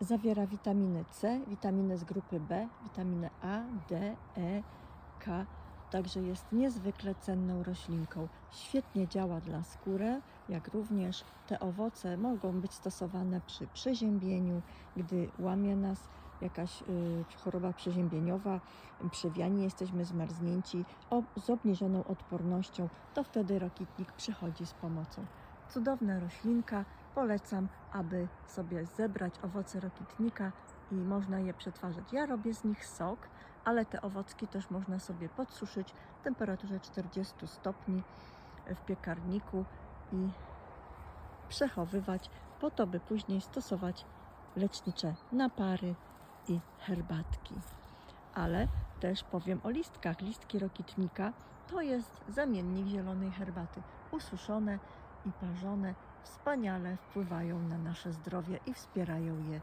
Zawiera witaminy C, witaminy z grupy B, witaminę A, D, E, K. Także jest niezwykle cenną roślinką. Świetnie działa dla skóry, jak również te owoce mogą być stosowane przy przeziębieniu, gdy łamie nas jakaś y, choroba przeziębieniowa, przewianie, jesteśmy zmarznięci o, z obniżoną odpornością, to wtedy rokitnik przychodzi z pomocą. Cudowna roślinka, polecam, aby sobie zebrać owoce rokitnika i można je przetwarzać. Ja robię z nich sok, ale te owocki też można sobie podsuszyć w temperaturze 40 stopni w piekarniku i przechowywać po to, by później stosować lecznicze napary i herbatki. Ale też powiem o listkach. Listki rokitnika to jest zamiennik zielonej herbaty. Ususzone i parzone wspaniale wpływają na nasze zdrowie i wspierają je